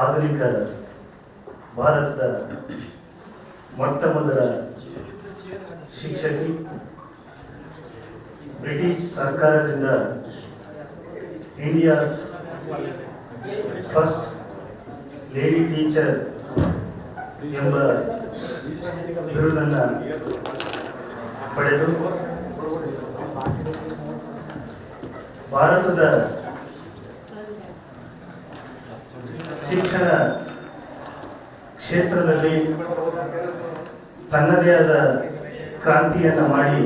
ಆಧುನಿಕ ಭಾರತದ ಮೊಟ್ಟ ಮೊದಲ ಶಿಕ್ಷಕಿ, ಬ್ರಿಟಿಷ್ ಸರ್ಕಾರದಿಂದ ಇಂಡಿಯಾಸ್ ಫಸ್ಟ್ ಲೇಡಿ ಟೀಚರ್ ಎಂಬ ಬಿರುದನ್ನು ಪಡೆದು ಭಾರತದ ಶಿಕ್ಷಣ ಕ್ಷೇತ್ರದಲ್ಲಿ ತನ್ನದೇ ಆದ ಕ್ರಾಂತಿಯನ್ನು ಮಾಡಿ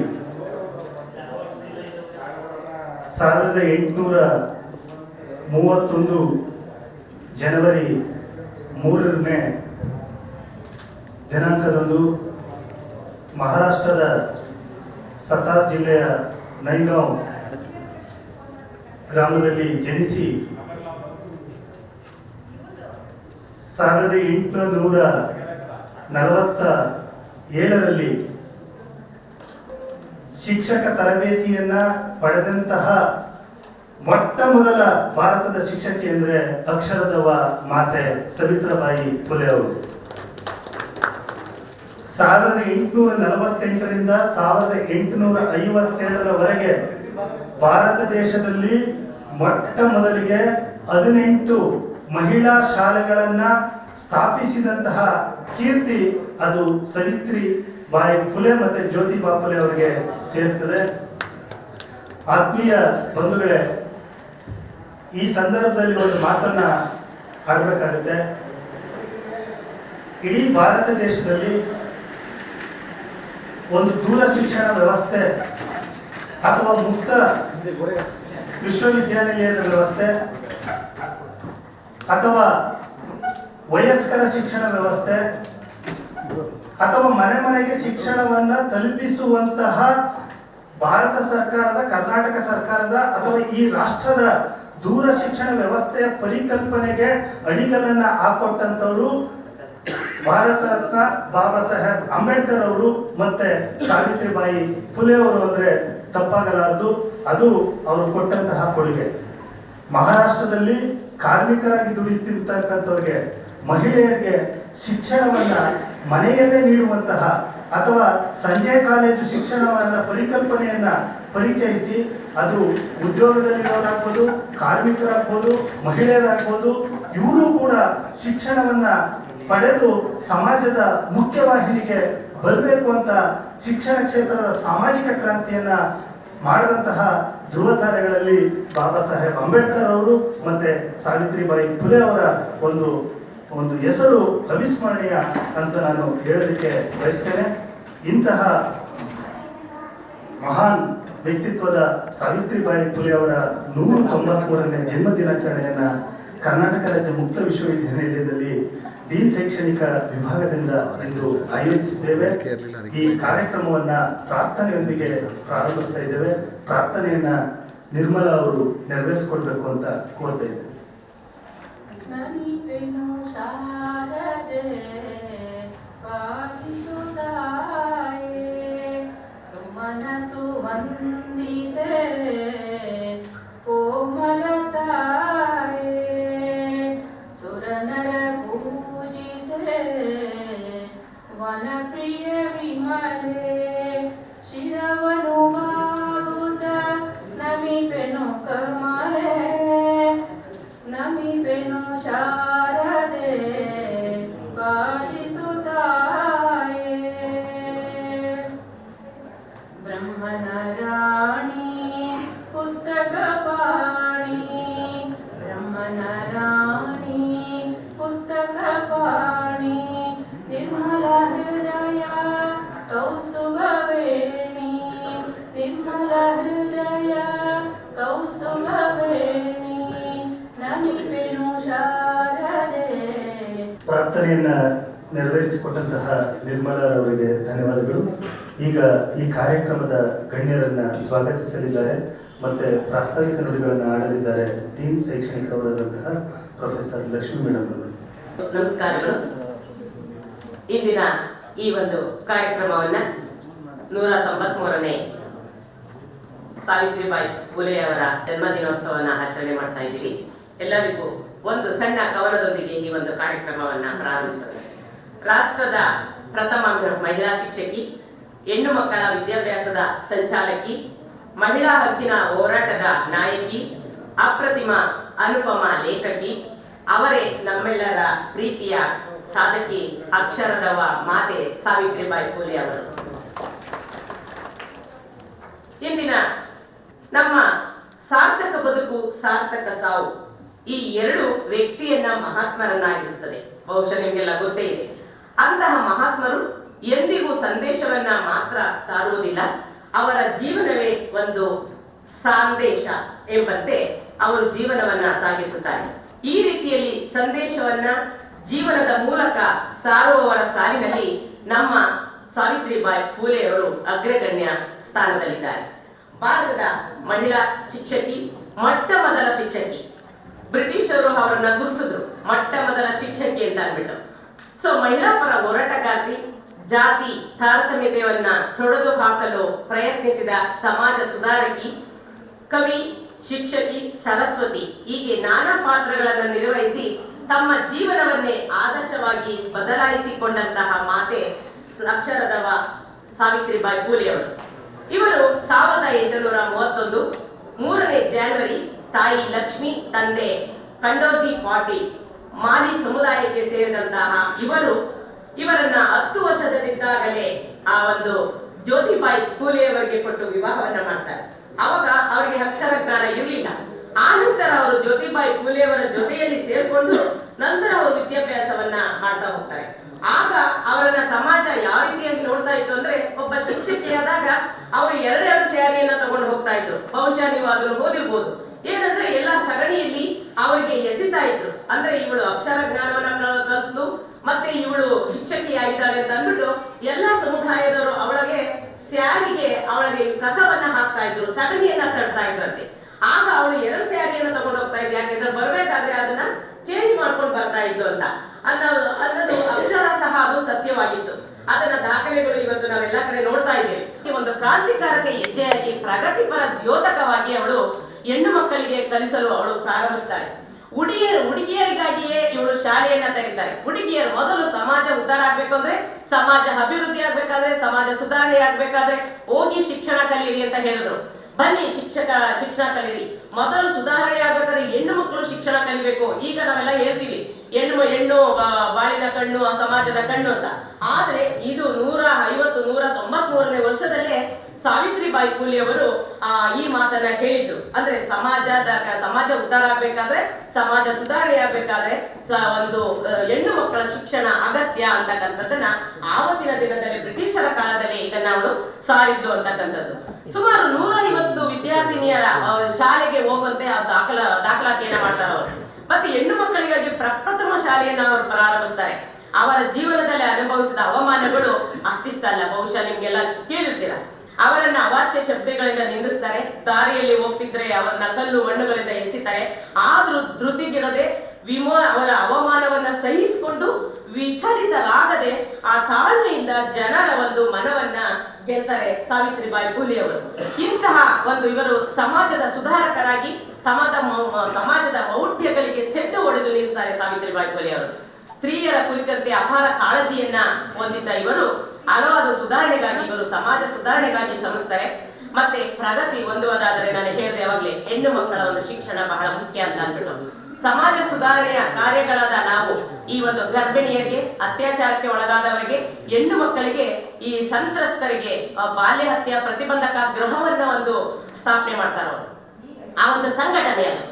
ಸಾವಿರದ ಎಂಟುನೂರ ಮೂವತ್ತೊಂದು ಜನವರಿ ಮೂರನೇ ದಿನಾಂಕದಂದು ಮಹಾರಾಷ್ಟ್ರದ ಸತಾರ್ ಜಿಲ್ಲೆಯ ನೈಗಾಂವ್ ಗ್ರಾಮದಲ್ಲಿ ಜನಿಸಿ ಸಾವಿರದ ಎಂಟುನೂರ ನಲವತ್ತ ಏಳರಲ್ಲಿ ಶಿಕ್ಷಕ ತರಬೇತಿಯನ್ನ ಪಡೆದಂತಹ ಮೊಟ್ಟ ಮೊದಲ ಭಾರತದ ಶಿಕ್ಷಕಿ ಅಂದ್ರೆ ಅಕ್ಷರದವ ಮಾತೆ ಸವಿತ್ರಬಾಯಿ ಫುಲೆ ಅವರು. ಸಾವಿರದ ಎಂಟುನೂರ ನಲವತ್ತೆಂಟರಿಂದ ಸಾವಿರದ ಎಂಟುನೂರ ಐವತ್ತೇಳರವರೆಗೆ ಭಾರತ ದೇಶದಲ್ಲಿ ಮೊಟ್ಟ ಮೊದಲಿಗೆ ಹದಿನೆಂಟು ಮಹಿಳಾ ಶಾಲೆಗಳನ್ನ ಸ್ಥಾಪಿಸಿದಂತಹ ಕೀರ್ತಿ ಅದು ಸವಿತ್ರಿ ಬಾಯಿ ಫುಲೆ ಮತ್ತೆ ಜ್ಯೋತಿ ಬಾಪುಲೆ ಅವರಿಗೆ ಸೇರ್ತದೆ. ಆತ್ಮೀಯ ಬಂಧುಗಳೇ, ಈ ಸಂದರ್ಭದಲ್ಲಿ ಒಂದು ಮಾತನ್ನ ಆಡಬೇಕಾಗುತ್ತೆ. ಇಡೀ ಭಾರತ ದೇಶದಲ್ಲಿ ಒಂದು ದೂರ ಶಿಕ್ಷಣ ವ್ಯವಸ್ಥೆ ಅಥವಾ ಮುಕ್ತ ವಿಶ್ವವಿದ್ಯಾನಿಲಯದ ವ್ಯವಸ್ಥೆ ಅಥವಾ ವಯಸ್ಕರ ಶಿಕ್ಷಣ ವ್ಯವಸ್ಥೆ ಅಥವಾ ಮನೆ ಮನೆಗೆ ಶಿಕ್ಷಣವನ್ನ ತಲುಪಿಸುವಂತಹ ಭಾರತ ಸರ್ಕಾರದ, ಕರ್ನಾಟಕ ಸರ್ಕಾರದ ಅಥವಾ ಈ ರಾಷ್ಟ್ರದ ದೂರ ಶಿಕ್ಷಣ ವ್ಯವಸ್ಥೆಯ ಪರಿಕಲ್ಪನೆಗೆ ಅಡಿಗಲನ್ನ ಹಾಕೊಟ್ಟಂತವರು ಭಾರತ ರತ್ನ ಬಾಬಾ ಸಾಹೇಬ್ ಅಂಬೇಡ್ಕರ್ ಅವರು ಮತ್ತೆ ಸಾವಿತ್ರಿಬಾಯಿ ಫುಲೆ ಅವರು ಅಂದ್ರೆ ತಪ್ಪಾಗಲಾರದು. ಅದು ಅವರು ಕೊಟ್ಟಂತಹ ಕೊಡುಗೆ. ಮಹಾರಾಷ್ಟ್ರದಲ್ಲಿ ಕಾರ್ಮಿಕರಾಗಿ ದುಡಿತಿರ್ತಕ್ಕಂಥವ್ರಿಗೆ ಮಹಿಳೆಯರಿಗೆ ಶಿಕ್ಷಣವನ್ನ ಮನೆಯಲ್ಲೇ ನೀಡುವಂತಹ ಅಥವಾ ಸಂಜೆ ಕಾಲೇಜು ಶಿಕ್ಷಣವನ್ನ ಪರಿಕಲ್ಪನೆಯನ್ನ ಪರಿಚಯಿಸಿ ಅದು ಉದ್ಯೋಗದಲ್ಲಿರೋರಾಗ್ಬೋದು, ಕಾರ್ಮಿಕರಾಗ್ಬೋದು, ಮಹಿಳೆಯರಾಗ್ಬೋದು, ಇವರು ಕೂಡ ಶಿಕ್ಷಣವನ್ನ ಪಡೆದು ಸಮಾಜದ ಮುಖ್ಯವಾಹಿನಿಗೆ ಬರಬೇಕು ಅಂತ ಶಿಕ್ಷಣ ಕ್ಷೇತ್ರದ ಸಾಮಾಜಿಕ ಕ್ರಾಂತಿಯನ್ನ ಮಾಡಿದಂತಹ ಧ್ರುವತಾರೆಗಳಲ್ಲಿ ಬಾಬಾ ಸಾಹೇಬ್ ಅಂಬೇಡ್ಕರ್ ಅವರು ಮತ್ತೆ ಸಾವಿತ್ರಿಬಾಯಿ ಫುಲೆ ಅವರ ಒಂದು ಒಂದು ಹೆಸರು ಅವಿಸ್ಮರಣೀಯ ಅಂತ ನಾನು ಹೇಳಲಿಕ್ಕೆ ಬಯಸ್ತೇನೆ. ಇಂತಹ ಮಹಾನ್ ವ್ಯಕ್ತಿತ್ವದ ಸಾವಿತ್ರಿಬಾಯಿ ಫುಲೆ ಅವರ ನೂರ ತೊಂಬತ್ಮೂರನೇ ಜನ್ಮ ದಿನಾಚರಣೆಯನ್ನ ಕರ್ನಾಟಕ ರಾಜ್ಯ ಮುಕ್ತ ವಿಶ್ವವಿದ್ಯಾನಿಲಯದಲ್ಲಿ ಡೀನ್ ಶೈಕ್ಷಣಿಕ ವಿಭಾಗದಿಂದ ಇಂದು ಆಯೋಜಿಸಿದ್ದೇವೆ. ಈ ಕಾರ್ಯಕ್ರಮವನ್ನ ಪ್ರಾರ್ಥನೆಯೊಂದಿಗೆ ಪ್ರಾರಂಭಿಸ್ತಾ ಇದ್ದೇವೆ. ಪ್ರಾರ್ಥನೆಯನ್ನ ನಿರ್ಮಲ ಅವರು ನೆರವೇರಿಸಿಕೊಡ್ಬೇಕು ಅಂತ ಕೋರ್ತಾ ಇದ್ದೇವೆ ಸುಮನಸು ಶಾರದೆ ನಿರ್ಮಲ ಹೃದಯ ನಮಿಪೆನು ಶಾರದೆ. ಪ್ರಾರ್ಥನೆಯನ್ನ ನೆರವೇರಿಸಿಕೊಟ್ಟಂತಹ ನಿರ್ಮಲಾರವರಿಗೆ ಧನ್ಯವಾದಗಳು. ಈಗ ಈ ಕಾರ್ಯಕ್ರಮದ ಗಣ್ಯರನ್ನ ಸ್ವಾಗತಿಸಲಿದ್ದಾರೆ. ಮತ್ತೆ ಪ್ರಾಸ್ತಾವಿಕ ನುಡಿಗಳನ್ನು ಆಡಲಿದ್ದಾರೆ ಡೀನ್ ಶೈಕ್ಷಣಿಕರಾದಂತಹ ಪ್ರೊಫೆಸರ್ ಲಕ್ಷ್ಮೀ ಮೇಡಮ್ ಅವರು. ನಮಸ್ಕಾರಗಳು. ಇಂದಿನ ಈ ಒಂದು ಕಾರ್ಯಕ್ರಮವನ್ನ ನೂರ ತೊಂಬತ್ಮೂರನೇ ಸಾವಿತ್ರಿಬಾಯಿ ಫುಲೆಯವರ ಜನ್ಮದಿನೋತ್ಸವವನ್ನು ಆಚರಣೆ ಮಾಡ್ತಾ ಇದ್ದೀವಿ. ಎಲ್ಲರಿಗೂ ಒಂದು ಸಣ್ಣ ಕವನದೊಂದಿಗೆ ಈ ಒಂದು ಕಾರ್ಯಕ್ರಮವನ್ನ ಪ್ರಾರಂಭಿಸೋಣ. ರಾಷ್ಟ್ರದ ಪ್ರಥಮ ಮಹಿಳಾ ಶಿಕ್ಷಕಿ, ಹೆಣ್ಣು ಮಕ್ಕಳ ವಿದ್ಯಾಭ್ಯಾಸದ ಸಂಚಾಲಕಿ, ಮಹಿಳಾ ಹಕ್ಕಿನ ಹೋರಾಟದ ನಾಯಕಿ, ಅಪ್ರತಿಮ ಅನುಪಮ ಲೇಖಕಿ, ಅವರೇ ನಮ್ಮೆಲ್ಲರ ಪ್ರೀತಿಯ ಸಾಧಕಿ, ಅಕ್ಷರದವ ಮಾತೆ ಸಾವಿತ್ರಿಬಾಯಿ ಫುಲೆ ಅವರು ಇಂದಿನ ನಮ್ಮ ಸಾರ್ಥಕ ಬದುಕು, ಸಾರ್ಥಕ ಸಾವು ಈ ಎರಡು ವ್ಯಕ್ತಿಯನ್ನ ಮಹಾತ್ಮರನ್ನಾಗಿಸುತ್ತದೆ. ಬಹುಶಃ ನಿಮಗೆಲ್ಲ ಗೊತ್ತೇ ಇದೆ. ಅಂತಹ ಮಹಾತ್ಮರು ಎಂದಿಗೂ ಸಂದೇಶವನ್ನ ಮಾತ್ರ ಸಾರುವುದಿಲ್ಲ. ಅವರ ಜೀವನವೇ ಒಂದು ಸಂದೇಶ ಎಂಬಂತೆ ಅವರು ಜೀವನವನ್ನ ಸಾಗಿಸುತ್ತಾರೆ. ಈ ರೀತಿಯಲ್ಲಿ ಸಂದೇಶವನ್ನ ಜೀವನದ ಮೂಲಕ ಸಾರುವವರ ಸಾಲಿನಲ್ಲಿ ನಮ್ಮ ಸಾವಿತ್ರಿಬಾಯಿ ಫೂಲೆಯವರು ಅಗ್ರಗಣ್ಯ ಸ್ಥಾನದಲ್ಲಿದ್ದಾರೆ. ಭಾರತದ ಮಹಿಳಾ ಶಿಕ್ಷಕಿ, ಮೊಟ್ಟ ಮೊದಲ ಶಿಕ್ಷಕಿ. ಬ್ರಿಟಿಷರು ಅವರನ್ನ ಗುರುತಿಸಿದ್ರು. ಮೊಟ್ಟ ಮೊದಲ ಶಿಕ್ಷಕಿ ಅಂತ ಅಂದ್ಬಿಟ್ಟು. ಸೊ ಮಹಿಳಾ ಪರ ಹೋರಾಟಗಾರ್ತಿ, ಜಾತಿ, ತಾರತಮ್ಯತೆಯನ್ನ ತೊಡೆದು ಹಾಕಲು ಪ್ರಯತ್ನಿಸಿದ ಸಮಾಜ ಸುಧಾರಕಿ, ಕವಿ, ಶಿಕ್ಷಕಿ ಸರಸ್ವತಿ. ಹೀಗೆ ನಾನಾ ಪಾತ್ರಗಳನ್ನು ನಿರ್ವಹಿಸಿ ತಮ್ಮ ಜೀವನವನ್ನೇ ಆದರ್ಶವಾಗಿ ಬದಲಾಯಿಸಿಕೊಂಡಂತಹ ಮಾತೆ ಅಕ್ಷರದವ ಸಾವಿತ್ರಿಬಾಯಿ ಫೂಲೆ ಅವರು. ಇವರು ಸಾವಿರದ ಎಂಟುನೂರ ಮೂವತ್ತೊಂದು ಮೂರನೇ ಜನವರಿ ತಾಯಿ ಲಕ್ಷ್ಮಿ, ತಂದೆ ಪಂಡೋಜಿ ಪಾಟೀಲ್, ಮಾಲಿ ಸಮುದಾಯಕ್ಕೆ ಸೇರಿದಂತಹ ಇವರು ಇವರನ್ನ ಹತ್ತು ವರ್ಷದಲ್ಲಿದ್ದಾಗಲೇ ಆ ಒಂದು ಜ್ಯೋತಿಬಾಯಿ ಕೂಲಿಯವರಿಗೆ ಕೊಟ್ಟು ವಿವಾಹವನ್ನ ಮಾಡ್ತಾರೆ. ಅವಾಗ ಅವರಿಗೆ ಅಕ್ಷರ ಜ್ಞಾನ ಇರಲಿಲ್ಲ. ಆ ನಂತರ ಅವರು ಜ್ಯೋತಿಬಾಯಿ ಕೂಲೆಯವರ ಜೊತೆಯಲ್ಲಿ ಸೇರ್ಕೊಂಡು ನಂತರ ಅವರು ವಿದ್ಯಾಭ್ಯಾಸವನ್ನ ಮಾಡ್ತಾ ಹೋಗ್ತಾರೆ. ಆಗ ಅವರನ್ನ ಸಮಾಜ ಯಾವ ರೀತಿಯಾಗಿ ನೋಡ್ತಾ ಇತ್ತು ಅಂದ್ರೆ ಒಬ್ಬ ಶಿಕ್ಷಕಿಯಾದಾಗ ಅವರು ಎರಡೆರಡು ಸ್ಯಾರಿಯನ್ನ ತಗೊಂಡು ಹೋಗ್ತಾ ಇದ್ರು ಬಹುಶಃ ನೀವು ಓದಿರ್ಬೋದು ಏನಂದ್ರೆ ಎಲ್ಲ ಸಗಣಿಯಲ್ಲಿ ಅವರಿಗೆ ಎಸಿತಾ ಇದ್ರು ಅಂದ್ರೆ ಇವಳು ಅಕ್ಷರ ಜ್ಞಾನವನ್ನ ಕಲ್ತು ಮತ್ತೆ ಇವಳು ಶಿಕ್ಷಕಿಯಾಗಿದ್ದಾಳೆ ಅಂತ ಅಂದ್ಬಿಟ್ಟು ಎಲ್ಲಾ ಸಮುದಾಯದವರು ಅವಳಿಗೆ ಸ್ಯಾರಿಗೆ ಅವಳಿಗೆ ಕಸವನ್ನ ಹಾಕ್ತಾ ಇದ್ರು ಸಗಣಿಯನ್ನ ತಡ್ತಾ ಇದ್ರಂತೆ ಆಗ ಅವಳು ಎರಡು ಸ್ಯಾರಿಯನ್ನ ತಗೊಂಡು ಹೋಗ್ತಾ ಇದ್ದೆ ಯಾಕೆಂದ್ರೆ ಬರ್ಬೇಕಾದ್ರೆ ಅದನ್ನ ಚೇಂಜ್ ಮಾಡ್ಕೊಂಡು ಬರ್ತಾ ಇದ್ರು ಅಂತ. ಅನ್ನೋದು ಅನ್ನೋದು ಅಕ್ಷರ ಸಹ ಅದು ಸತ್ಯವಾಗಿತ್ತು. ಅದನ್ನ ದಾಖಲೆಗಳು ಇವತ್ತು ನಾವೆಲ್ಲ ಕಡೆ ನೋಡ್ತಾ ಇದ್ದೇವೆ. ಒಂದು ಕ್ರಾಂತಿಕಾರಕ ಹೆಜ್ಜೆಯಾಗಿ ಪ್ರಗತಿಪರ ದ್ಯೋತಕವಾಗಿ ಅವಳು ಹೆಣ್ಣು ಮಕ್ಕಳಿಗೆ ಕಲಿಸಲು ಅವಳು ಪ್ರಾರಂಭಿಸ್ತಾಳೆ. ಹುಡುಗಿಯರು, ಹುಡುಗಿಯರಿಗಾಗಿಯೇ ಇವಳು ಶಾಲೆಯನ್ನ ತೆರೀತಾರೆ. ಹುಡುಗಿಯರು ಮೊದಲು ಸಮಾಜ ಉದ್ಧಾರ ಆಗ್ಬೇಕು ಅಂದ್ರೆ ಸಮಾಜ ಅಭಿವೃದ್ಧಿ ಆಗ್ಬೇಕಾದ್ರೆ, ಸಮಾಜ ಸುಧಾರಣೆ ಆಗ್ಬೇಕಾದ್ರೆ ಹೋಗಿ ಶಿಕ್ಷಣ ಕಲೀರಿ ಅಂತ ಹೇಳಿದ್ರು. ಬನ್ನಿ ಶಿಕ್ಷಕ, ಶಿಕ್ಷಣ ಕಲೀರಿ. ಮೊದಲು ಸುಧಾರಣೆ ಆಗ್ಬೇಕಾದ್ರೆ ಹೆಣ್ಣು ಮಕ್ಕಳು ಶಿಕ್ಷಣ ಕಲಿಬೇಕು. ಈಗ ನಾವೆಲ್ಲ ಹೇಳ್ತೀವಿ. ಹೆಣ್ಣು ಹೆಣ್ಣು ಬಾಲಿನ ಕಣ್ಣು, ಆ ಸಮಾಜದ ಕಣ್ಣು ಅಂತ. ಆದ್ರೆ ಇದು ನೂರ ಐವತ್ತು, ನೂರ ತೊಂಬತ್ ಮೂರನೇ ವರ್ಷದಲ್ಲೇ ಸಾವಿತ್ರಿಬಾಯಿ ಫೂಲೆ ಅವರು ಆ, ಈ ಮಾತನ್ನ ಹೇಳಿದ್ದು ಅಂದ್ರೆ ಸಮಾಜದ ಸಮಾಜ ಉದ್ಧಾರ ಆಗ್ಬೇಕಾದ್ರೆ, ಸಮಾಜ ಸುಧಾರಣೆ ಆಗ್ಬೇಕಾದ್ರೆ ಒಂದು ಹೆಣ್ಣು ಮಕ್ಕಳ ಶಿಕ್ಷಣ ಅಗತ್ಯ ಅಂತಕ್ಕಂಥದ್ದನ್ನ ಆವತ್ತಿನ ದಿನದಲ್ಲಿ ಬ್ರಿಟಿಷರ ಕಾಲದಲ್ಲಿ ಇದನ್ನ ಅವರು ಸಾರಿದ್ದು ಅಂತಕ್ಕಂಥದ್ದು. ಸುಮಾರು ನೂರ ಐವತ್ತು ವಿದ್ಯಾರ್ಥಿನಿಯರ ಶಾಲೆಗೆ ಹೋಗುವಂತೆ ದಾಖಲ, ದಾಖಲಾತಿಯನ್ನ ಮಾಡ್ತಾರೆ ಅವರು ಮತ್ತೆ ಹೆಣ್ಣು ಮಕ್ಕಳಿಗಾಗಿ ಪ್ರಪ್ರಥಮ ಶಾಲೆಯನ್ನ ಅವರು ಪ್ರಾರಂಭಿಸ್ತಾರೆ. ಅವರ ಜೀವನದಲ್ಲಿ ಅನುಭವಿಸಿದ ಅವಮಾನಗಳು ಅಷ್ಟಿಷ್ಟಲ್ಲ ಬಹುಶಃ ನಿಮ್ಗೆಲ್ಲ ಕೇಳಿರ್ತೀರ. ಅವರನ್ನ ಅವಾಚ್ಯ ಶಬ್ದಗಳಿಂದ ನಿಂದಿಸ್ತಾರೆ. ದಾರಿಯಲ್ಲಿ ಹೋಗ್ತಿದ್ರೆ ಅವರನ್ನ ಕಲ್ಲು ಮಣ್ಣುಗಳಿಂದ ಎಸಿತಾರೆ. ಆದ್ರೂ ಧೃತಿಗಿಡದೆ ವಿಮೋ, ಅವರ ಅವಮಾನವನ್ನ ಸಹಿಸಿಕೊಂಡು ವಿಚಲಿತರಾಗದೆ ಆ ತಾಳ್ಮೆಯಿಂದ ಜನರ ಒಂದು ಮನವನ್ನ ಗೆಲ್ತಾರೆ. ಸಾವಿತ್ರಿಬಾಯಿ ಫುಲೆ ಅವರು. ಇಂತಹ ಒಂದು ಇವರು ಸಮಾಜದ ಸುಧಾರಕರಾಗಿ ಸಮಾಜ ಸಮಾಜದ ಮೌಢ್ಯಗಳಿಗೆ ಸೆಟ್ಟು ಹೊಡೆದು ನಿಲ್ತಾರೆ ಸಾವಿತ್ರಿಬಾಯಿ ಫುಲೆ ಅವರು. ಸ್ತ್ರೀಯರ ಕುರಿತಂತೆ ಅಪಾರ ಕಾಳಜಿಯನ್ನ ಹೊಂದಿದ್ದ ಇವರು, ಹಲವಾರು ಸುಧಾರಣೆಗಾಗಿ ಇವರು ಸಮಾಜ ಸುಧಾರಣೆಗಾಗಿ ಶ್ರಮಿಸ್ತಾರೆ. ಮತ್ತೆ ಪ್ರಗತಿ ಹೊಂದುವುದಾದರೆ ನಾನು ಹೇಳಿದೆ ಅವಾಗಲೇ, ಹೆಣ್ಣು ಮಕ್ಕಳ ಒಂದು ಶಿಕ್ಷಣ ಬಹಳ ಮುಖ್ಯ ಅಂತ ಅಂದ್ಬಿಟ್ಟು. ಸಮಾಜ ಸುಧಾರಣೆಯ ಕಾರ್ಯಗಳಾದ ನಾವು ಈ ಒಂದು ಗರ್ಭಿಣಿಯರಿಗೆ, ಅತ್ಯಾಚಾರಕ್ಕೆ ಒಳಗಾದವರಿಗೆ, ಹೆಣ್ಣು ಮಕ್ಕಳಿಗೆ, ಈ ಸಂತ್ರಸ್ತರಿಗೆ ಬಾಲ್ಯ ಹತ್ಯೆ ಪ್ರತಿಬಂಧಕ ಗೃಹವನ್ನ ಒಂದು ಸ್ಥಾಪನೆ ಮಾಡ್ತಾರೆ ಅವರು ಆ ಒಂದು ಸಂಘಟನೆ ಅದು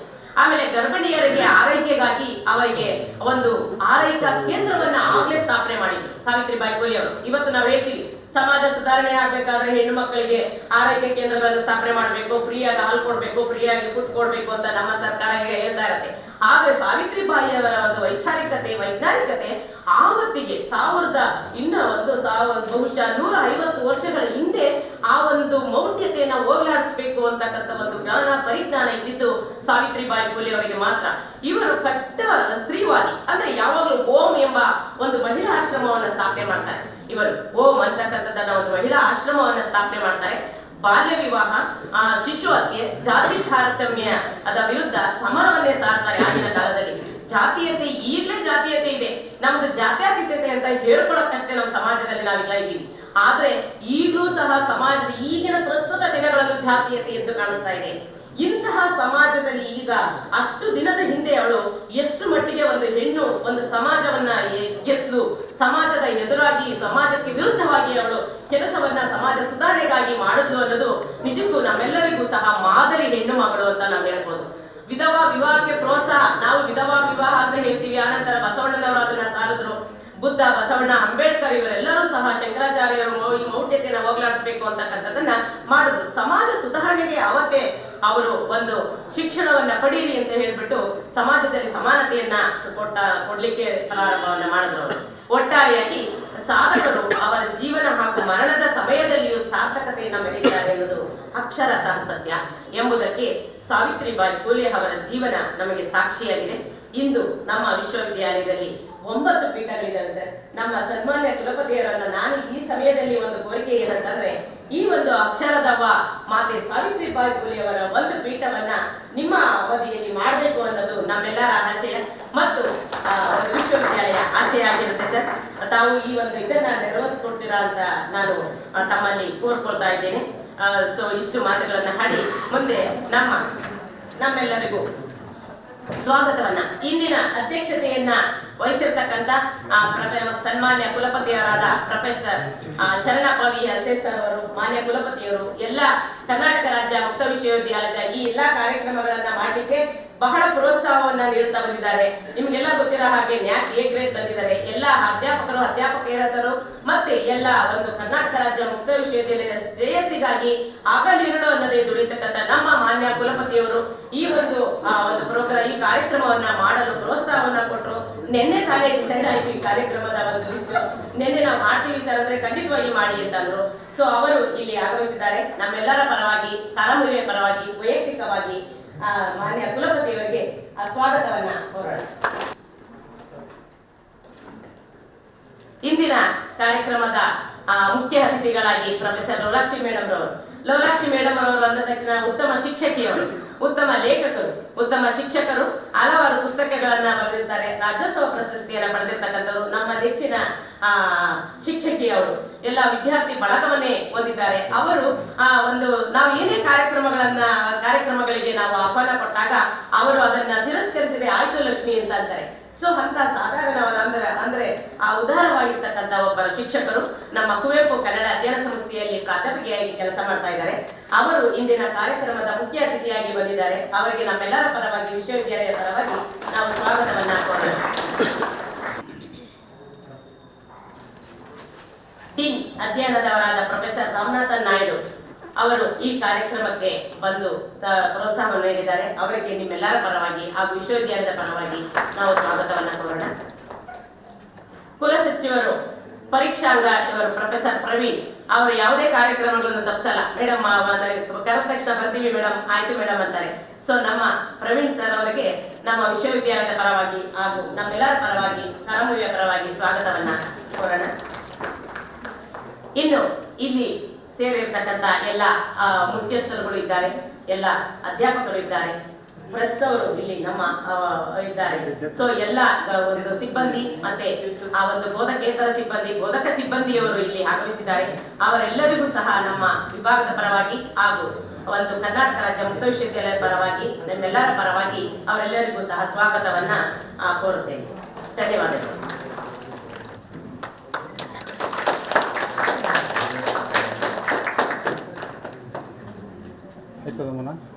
ಆಮೇಲೆ ಗರ್ಭಿಣಿಯರಿಗೆ ಆರೈಕೆಗಾಗಿ ಅವರಿಗೆ ಒಂದು ಆರೈಕಾ ಕೇಂದ್ರವನ್ನ ಆಗ್ಲೇ ಸ್ಥಾಪನೆ ಮಾಡಿದ್ರು. ಸಾವಿತ್ರಿಬಾಯಿ ಫುಲೆ ಅವರು. ಇವತ್ತು ನಾವು ಹೇಳ್ತೀವಿ, ಸಮಾಜ ಸುಧಾರಣೆ ಆಗ್ಬೇಕಾದ್ರೆ ಹೆಣ್ಣು ಮಕ್ಕಳಿಗೆ ಆರೈಕೆ ಕೇಂದ್ರಗಳನ್ನು ಸ್ಥಾಪನೆ ಮಾಡಬೇಕು, ಫ್ರೀಯಾಗಿ ಹಾಲು ಕೊಡಬೇಕು, ಫ್ರೀಯಾಗಿ ಫುಡ್ ಕೊಡಬೇಕು ಅಂತ ನಮ್ಮ ಸರ್ಕಾರ ಹೇಳ್ತಾ ಇರುತ್ತೆ. ಆದ್ರೆ ಸಾವಿತ್ರಿಬಾಯಿಯವರ ಒಂದು ವೈಚಾರಿಕತೆ, ವೈಜ್ಞಾನಿಕತೆ ಆವತ್ತಿಗೆ ಸಾವಿರದ ಇನ್ನ ಒಂದು ಸಾವಿರ ಬಹುಶಃ ನೂರ ಐವತ್ತು ವರ್ಷಗಳ ಹಿಂದೆ ಆ ಒಂದು ಮೌಢ್ಯತೆಯನ್ನ ಹೋಗಲಾಡಿಸಬೇಕು ಅಂತಕ್ಕಂಥ ಒಂದು ಜ್ಞಾನ, ಪರಿಜ್ಞಾನ ಇದ್ದಿದ್ದು ಸಾವಿತ್ರಿಬಾಯಿ ಫುಲೆ ಅವರಿಗೆ ಮಾತ್ರ. ಇವರು ಕಟ್ಟ ಸ್ತ್ರೀವಾದಿ. ಅಂದ್ರೆ ಯಾವಾಗಲೂ ಓಂ ಎಂಬ ಒಂದು ಮಹಿಳಾ ಆಶ್ರಮವನ್ನ ಸ್ಥಾಪನೆ ಮಾಡ್ತಾರೆ. ಇವರು ಓಂ ಅಂತಕ್ಕಂಥದ್ದನ್ನ ಒಂದು ಮಹಿಳಾ ಆಶ್ರಮವನ್ನ ಸ್ಥಾಪನೆ ಮಾಡ್ತಾರೆ. ಬಾಲ್ಯ ವಿವಾಹ ಆ, ಶಿಶು ಹತ್ಯೆ ಜಾತಿ ತಾರತಮ್ಯ ಅದ ವಿರುದ್ಧ ಸಮರವನ್ನೇ ಸಾರ್ತಾರೆ ಆಗಿನ ಕಾಲದಲ್ಲಿ. ಜಾತೀಯತೆ ಈಗಲೇ ಜಾತೀಯತೆ ಇದೆ. ನಮ್ದು ಜಾತ್ಯಾತೀತತೆ ಅಂತ ಹೇಳ್ಕೊಳಕ್ಕಷ್ಟೇ ನಮ್ಮ ಸಮಾಜದಲ್ಲಿ ನಾವೆಲ್ಲ ಇದ್ದೀವಿ. ಆದ್ರೆ ಈಗಲೂ ಸಹ ಸಮಾಜದ ಈಗಿನ ಪ್ರಸ್ತುತ ದಿನಗಳಲ್ಲೂ ಜಾತೀಯತೆ ಎದ್ದು ಕಾಣಿಸ್ತಾ ಇದೆ. ಇಂತಹ ಸಮಾಜದಲ್ಲಿ ಈಗ ಅಷ್ಟು ದಿನದ ಹಿಂದೆ ಅವಳು ಎಷ್ಟು ಮಟ್ಟಿಗೆ ಒಂದು ಹೆಣ್ಣು ಒಂದು ಸಮಾಜವನ್ನ ಗೆದ್ದು ಸಮಾಜದ ಎದುರಾಗಿ ಸಮಾಜಕ್ಕೆ ವಿರುದ್ಧವಾಗಿ ಅವಳು ಕೆಲಸವನ್ನ ಸಮಾಜ ಸುಧಾರಣೆಗಾಗಿ ಮಾಡಿದ್ಲು ಅನ್ನೋದು ನಿಜಕ್ಕೂ ನಮ್ಮೆಲ್ಲರಿಗೂ ಸಹ ಮಾದರಿ ಹೆಣ್ಣು ಮಗಳು ಅಂತ ನಾವು ಹೇಳ್ಬೋದು ವಿಧವಾ ವಿವಾಹಕ್ಕೆ ಪ್ರೋತ್ಸಾಹ, ನಾವು ವಿಧವಾ ವಿವಾಹ ಅಂತ ಹೇಳ್ತೀವಿ. ಆನಂತರ ಬಸವಣ್ಣನವರು ಅದನ್ನ ಸಾರಿದ್ರು. ಬುದ್ಧ, ಬಸವಣ್ಣ, ಅಂಬೇಡ್ಕರ್ ಇವರೆಲ್ಲರೂ ಸಹ ಶಂಕರಾಚಾರ್ಯರು ಈ ಮೌಢ್ಯತೆಯನ್ನು ಹೋಗ್ಲಾಡಿಸ್ಬೇಕು ಅಂತಕ್ಕಂಥದ್ದನ್ನ ಮಾಡಿದ್ರು. ಸಮಾಜ ಸುಧಾರಣೆಗೆ ಅವತ್ತೇ ಅವರು ಒಂದು ಶಿಕ್ಷಣವನ್ನ ಪಡೀರಿ ಅಂತ ಹೇಳ್ಬಿಟ್ಟು ಸಮಾಜದಲ್ಲಿ ಸಮಾನತೆಯನ್ನ ಕೊಟ್ಟ, ಕೊಡ್ಲಿಕ್ಕೆ ಪ್ರಾರಂಭವನ್ನ ಮಾಡಿದ್ರು ಒಟ್ಟಾರೆಯಾಗಿ ಸಾಧಕರು ಅವರ ಜೀವನ ಹಾಗೂ ಮರಣದ ಸಮಯದಲ್ಲಿಯೂ ಸಾರ್ಥಕತೆಯನ್ನ ಮೆರೆಯುತ್ತಾರೆ ಎನ್ನುವುದು ಅಕ್ಷರ ಸಹ ಸತ್ಯ ಎಂಬುದಕ್ಕೆ ಸಾವಿತ್ರಿಬಾಯಿ ಫುಲೆ ಅವರ ಜೀವನ ನಮಗೆ ಸಾಕ್ಷಿಯಾಗಿದೆ. ಇಂದು ನಮ್ಮ ವಿಶ್ವವಿದ್ಯಾಲಯದಲ್ಲಿ ಒಂಬತ್ತು ಪೀಠಗಳಿದ್ದಾವೆ ಸರ್. ನಮ್ಮ ಸನ್ಮಾನ್ಯ ಕುಲಪತಿಯವರನ್ನ ನಾನು ಈ ಸಮಯದಲ್ಲಿ ಒಂದು ಕೋರಿಕೆ ಏನಂತಂದ್ರೆ, ಈ ಒಂದು ಅಕ್ಷರದವ ಮಾತೆ ಸಾವಿತ್ರಿಬಾಯಿ ಫುಲೆಯವರ ಒಂದು ಪೀಠವನ್ನ ನಿಮ್ಮ ಅವಧಿಯಲ್ಲಿ ಮಾಡಬೇಕು ಅನ್ನೋದು ನಮ್ಮೆಲ್ಲರ ಆಶಯ ಮತ್ತು ವಿಶ್ವವಿದ್ಯಾಲಯ ಆಶಯ ಆಗಿರುತ್ತೆ ಸರ್. ತಾವು ಈ ಒಂದು ಇದನ್ನ ನೆರವೇರಿಸ್ಕೊಡ್ತೀರಾ ಅಂತ ನಾನು ತಮ್ಮಲ್ಲಿ ಕೋರ್ಕೊಳ್ತಾ ಇದ್ದೇನೆ. ಸೊ ಇಷ್ಟು ಮಾತುಗಳನ್ನ ಹಾಡಿ ಮುಂದೆ ನಮ್ಮ ನಮ್ಮೆಲ್ಲರಿಗೂ ಸ್ವಾಗತವನ್ನ. ಇಂದಿನ ಅಧ್ಯಕ್ಷತೆಯನ್ನ ವಹಿಸಿರ್ತಕ್ಕಂಥ ಸನ್ಮಾನ್ಯ ಕುಲಪತಿಯವರಾದ ಪ್ರೊಫೆಸರ್ ಶರಣ ಅಲ್ಸೆ ಸರ್ ಅವರು, ಮಾನ್ಯ ಕುಲಪತಿಯವರು, ಎಲ್ಲ ಕರ್ನಾಟಕ ರಾಜ್ಯ ಮುಕ್ತ ವಿಶ್ವವಿದ್ಯಾಲಯದ ಈ ಎಲ್ಲಾ ಕಾರ್ಯಕ್ರಮಗಳನ್ನ ಮಾಡಲಿಕ್ಕೆ ಬಹಳ ಪ್ರೋತ್ಸಾಹವನ್ನ ನೀಡುತ್ತಾ ಬಂದಿದ್ದಾರೆ. ನಿಮ್ಗೆಲ್ಲ ಗೊತ್ತಿರೋ ಹಾಗೆ ನ್ಯಾಕ್ ಎ ಗ್ರೇಡ್ ತಂದಿದ್ದಾರೆ. ಎಲ್ಲ ಅಧ್ಯಾಪಕರು ಅಧ್ಯಾಪಕರಾದರು ಮತ್ತೆ ಎಲ್ಲ ಒಂದು ಕರ್ನಾಟಕ ರಾಜ್ಯ ಮುಕ್ತ ವಿಶ್ವವಿದ್ಯಾಲಯದ ಶ್ರೇಯಸ್ಸಿಗಾಗಿ ಆಗಲಿರುಳು ಅನ್ನೋದೇ ದುಡಿತಕ್ಕಂಥ ನಮ್ಮ ಮಾನ್ಯ ಕುಲಪತಿಯವರು ಈ ಒಂದು ಒಂದು ಪ್ರೋಗ್ರಾಮ್ ಈ ಕಾರ್ಯಕ್ರಮವನ್ನ ಮಾಡಲು ಪ್ರೋತ್ಸಾಹವನ್ನ ಕೊಟ್ಟರು ನಿನ್ನೆ ತಾನೇ ಡಿಸೈಡ್ ಆಯ್ತು ಈ ಕಾರ್ಯಕ್ರಮದ ಒಂದು ಲಿಸ್ಟ್ ನಿನ್ನೆ ನಾವು ಮಾಡ್ತೀವಿ ಸರ್ ಅಂದ್ರೆ ಖಂಡಿತವಾಗಿ ಮಾಡಿ ಅಂತಂದ್ರು ಸೊ ಅವರು ಇಲ್ಲಿ ಆಗಮಿಸಿದ್ದಾರೆ. ನಮ್ಮೆಲ್ಲರ ಪರವಾಗಿ ಕಾಲಮುರಿಯ ಪರವಾಗಿ, ವೈಯಕ್ತಿಕವಾಗಿ ಮಾನ್ಯ ಕುಲಪತಿಯವರಿಗೆ ಸ್ವಾಗತವನ್ನ ಕೋರೋಣ. ಇಂದಿನ ಕಾರ್ಯಕ್ರಮದ ಮುಖ್ಯ ಅತಿಥಿಗಳಾಗಿ ಪ್ರೊಫೆಸರ್ ಲೋಲಾಕ್ಷಿ ಮೇಡಮ್ ಅವರು ಲೋಲಾಕ್ಷಿ ಮೇಡಮ್ ಅವರು ಅಂದ ತಕ್ಷಣ ಉತ್ತಮ ಶಿಕ್ಷಕಿಯವರು. ಉತ್ತಮ ಲೇಖಕರು, ಉತ್ತಮ ಶಿಕ್ಷಕರು ಹಲವಾರು ಪುಸ್ತಕಗಳನ್ನ ಬರೆದಿದ್ದಾರೆ. ರಾಜ್ಯೋತ್ಸವ ಪ್ರಶಸ್ತಿಯನ್ನ ಪಡೆದಿರ್ತಕ್ಕಂಥವ್ರು ನಮ್ಮ ನೆಚ್ಚಿನ, ಆ ಶಿಕ್ಷಕಿಯವರು ಎಲ್ಲ ವಿದ್ಯಾರ್ಥಿ ಬಳಗವನ್ನೇ ಹೊಂದಿದ್ದಾರೆ. ಅವರು, ಆ, ಒಂದು, ನಾವು ಏನೇ ಕಾರ್ಯಕ್ರಮಗಳನ್ನ, ಕಾರ್ಯಕ್ರಮಗಳಿಗೆ ನಾವು ಆಹ್ವಾನ ಕೊಟ್ಟಾಗ ಅವರು ಅದನ್ನ ತಿರಸ್ಕರಿಸಿದೆ ಆಯ್ತು ಲಕ್ಷ್ಮಿ ಅಂತ ಅಂತಾರೆ. ಸೊ ಅಂತ ಸಾಧಾರಣವಾದ ಅಂದ್ರೆ ಅಂದ್ರೆ ಆ ಉದಾರವಾಗಿರ್ತಕ್ಕಂಥ ಒಬ್ಬರ ಶಿಕ್ಷಕರು ನಮ್ಮ ಕುವೆಂಪು ಕನ್ನಡ ಅಧ್ಯಯನ ಸಂಸ್ಥೆಯಲ್ಲಿ ಪ್ರಾಧ್ಯಾಪಕಿಯಾಗಿ ಕೆಲಸ ಮಾಡ್ತಾ ಇದ್ದಾರೆ. ಅವರು ಇಂದಿನ ಕಾರ್ಯಕ್ರಮದ ಮುಖ್ಯ ಅತಿಥಿಯಾಗಿ ಬಂದಿದ್ದಾರೆ. ಅವರಿಗೆ ನಮ್ಮೆಲ್ಲರ ಪರವಾಗಿ ವಿಶ್ವವಿದ್ಯಾಲಯ ಪರವಾಗಿ ನಾವು ಸ್ವಾಗತವನ್ನ ಡೀನ್ ಅಧ್ಯಯನದವರಾದ ಪ್ರೊಫೆಸರ್ ರಾಮನಾಥನ್ ನಾಯ್ಡು. ಅವರು ಈ ಕಾರ್ಯಕ್ರಮಕ್ಕೆ ಬಂದು ಪ್ರೋತ್ಸಾಹ ಪ್ರೋತ್ಸಾಹವನ್ನು ನೀಡಿದ್ದಾರೆ. ಅವರಿಗೆ ನಿಮ್ಮೆಲ್ಲರ ಪರವಾಗಿ ಹಾಗೂ ವಿಶ್ವವಿದ್ಯಾಲಯದ ಪರವಾಗಿ ನಾವು ಸ್ವಾಗತವನ್ನು ಕೋರೋಣ. ಕುಲಸಚಿವರು ಪರೀಕ್ಷಾಂಗ ಇವರು ಪ್ರೊಫೆಸರ್ ಪ್ರವೀಣ್ ಅವರು ಯಾವುದೇ ಕಾರ್ಯಕ್ರಮಗಳನ್ನು ತಪ್ಪಿಸಲ್ಲ ಮೇಡಮ್ ಕರೆದ ತಕ್ಷಣ ಬರ್ತೀವಿ ಮೇಡಮ್, ಆಯ್ತು ಮೇಡಮ್ ಅಂತಾರೆ. ಸೊ ನಮ್ಮ ಪ್ರವೀಣ್ ಸರ್ ಅವರಿಗೆ ನಮ್ಮ ವಿಶ್ವವಿದ್ಯಾಲಯದ ಪರವಾಗಿ ಹಾಗೂ ನಮ್ಮೆಲ್ಲರ ಪರವಾಗಿ ಕರಮುವಿಯ ಪರವಾಗಿ ಸ್ವಾಗತವನ್ನ ಕೋರೋಣ. ಇನ್ನು ಇಲ್ಲಿ ಸೇರಿರ್ತಕ್ಕಂಥ ಎಲ್ಲ ಮುಖ್ಯಸ್ಥರುಗಳು ಇದ್ದಾರೆ, ಎಲ್ಲ ಅಧ್ಯಾಪಕರು ಇದ್ದಾರೆ ಪ್ರೆಸ್ ಅವರು ಇಲ್ಲಿ ನಮ್ಮ ಇದ್ದಾರೆ. ಸೊ ಎಲ್ಲ ಒಂದು ಸಿಬ್ಬಂದಿ ಮತ್ತೆ ಆ ಒಂದು ಬೋಧಕೇತರ ಸಿಬ್ಬಂದಿ, ಬೋಧಕ ಸಿಬ್ಬಂದಿಯವರು ಇಲ್ಲಿ ಆಗಮಿಸಿದ್ದಾರೆ. ಅವರೆಲ್ಲರಿಗೂ ಸಹ ನಮ್ಮ ವಿಭಾಗದ ಪರವಾಗಿ ಹಾಗೂ ಒಂದು ಕರ್ನಾಟಕ ರಾಜ್ಯ ಮುಕ್ತ ವಿಶ್ವವಿದ್ಯಾಲಯದ ಪರವಾಗಿ, ನಮ್ಮೆಲ್ಲರ ಪರವಾಗಿ ಅವರೆಲ್ಲರಿಗೂ ಸಹ ಸ್ವಾಗತವನ್ನ ಕೋರುತ್ತೇನೆ. ಧನ್ಯವಾದಗಳು. ಆಯ್ತದಮ್ಮನ ಒಂದು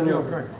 ಸರ್ ನೀವು